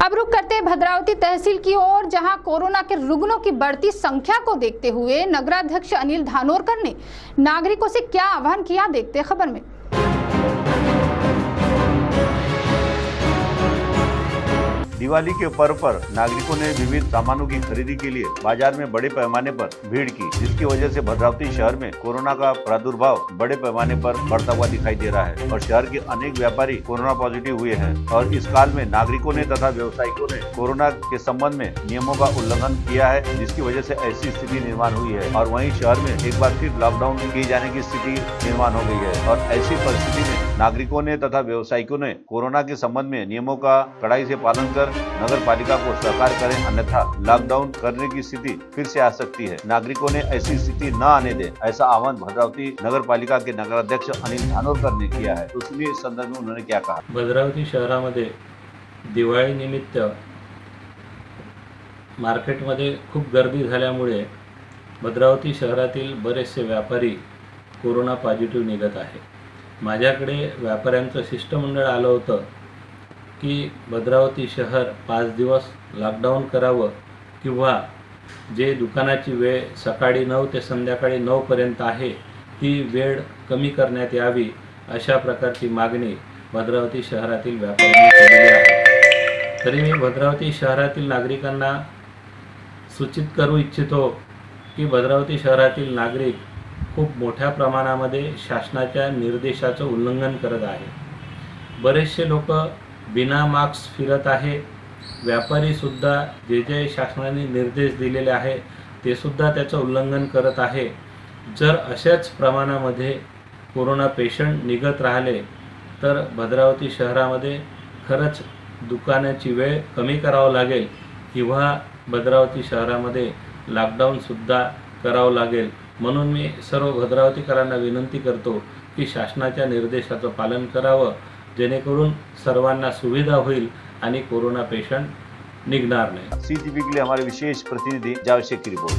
अब रुक करते हैं भद्रावती तहसील की ओर जहां कोरोना के रुग्णों की बढ़ती संख्या को देखते हुए नगराध्यक्ष अनिल धानोरकर ने नागरिकों से क्या आह्वान किया देखते खबर में। दिवाली के पर्व पर नागरिकों ने विविध सामानों की खरीदी के लिए बाज़ार में बड़े पैमाने पर भीड़ की, जिसकी वजह से भद्रावती शहर में कोरोना का प्रादुर्भाव बड़े पैमाने पर बढ़ता हुआ दिखाई दे रहा है और शहर के अनेक व्यापारी कोरोना पॉजिटिव हुए हैं और इस काल में नागरिकों ने तथा व्यवसायिकों ने कोरोना के संबंध में नियमों का उल्लंघन किया है, जिसकी वजह से ऐसी स्थिति निर्माण हुई है और वहीं शहर में एक बार फिर लॉकडाउन किए जाने की स्थिति निर्माण हो गई है और ऐसी परिस्थिति में नागरिकों ने तथा व्यवसायिकों ने कोरोना के संबंध में नियमों का कड़ाई से पालन कर नगर पालिका को सहकार करें अन्यथा लॉकडाउन करने की स्थिति फिर से आ सकती है। नागरिकों ने ऐसी स्थिति न आने दे ऐसा आह्वान भद्रावती नगर पालिका के नगराध्यक्ष अनिल धानोरकर ने किया है। तो सुनिए इस संदर्भ में उन्होंने क्या कहा। भद्रावती शहरामध्ये दिवाळी निमित्त मार्केटमध्ये खूप गर्दी झाल्यामुळे भद्रावती शहरातील बरेचसे व्यापारी कोरोना पॉझिटिव्ह निघत आहे. माझ्याकडे व्यापाऱ्यांचं शिष्टमंडळ आलं होतं. की भद्रावती शहर पाच दिवस लॉकडाऊन करावं किंवा जे दुकानाची वेळ सकाळी नऊ ते संध्याकाळी नऊपर्यंत आहे ती वेळ कमी करण्यात यावी अशा प्रकारची मागणी भद्रावती शहरातील व्यापाऱ्यांनी केलेली आहे. तरी मी भद्रावती शहरातील नागरिकांना सूचित करू इच्छितो की भद्रावती शहरातील नागरिक खूप मोठ्या प्रमाणामध्ये शासनाच्या निर्देशाचं उल्लंघन करत आहे बरेचसे लोक बिना मास्क फिरत आहे. व्यापारीसुद्धा जे जे शासनाने निर्देश दिलेले आहे ते सुद्धा त्याचं उल्लंघन करत आहे. जर अशाच प्रमाणामध्ये कोरोना पेशंट निघत राहिले तर भद्रावती शहरामध्ये खरंच दुकानाची वेळ कमी करावं लागेल किंवा भद्रावती शहरामध्ये लॉकडाऊनसुद्धा करावं लागेल. म्हणून मी सर्व भद्रावतीकरांना विनंती करतो की शासनाच्या निर्देशाचं पालन करावं. जेणेकरून सर्वांना सुविधा होईल आणि कोरोना पेशंट निघणार नाही. सी के लिए हमारे विशेष प्रतिनिधि जावशेख की रिपोर्ट.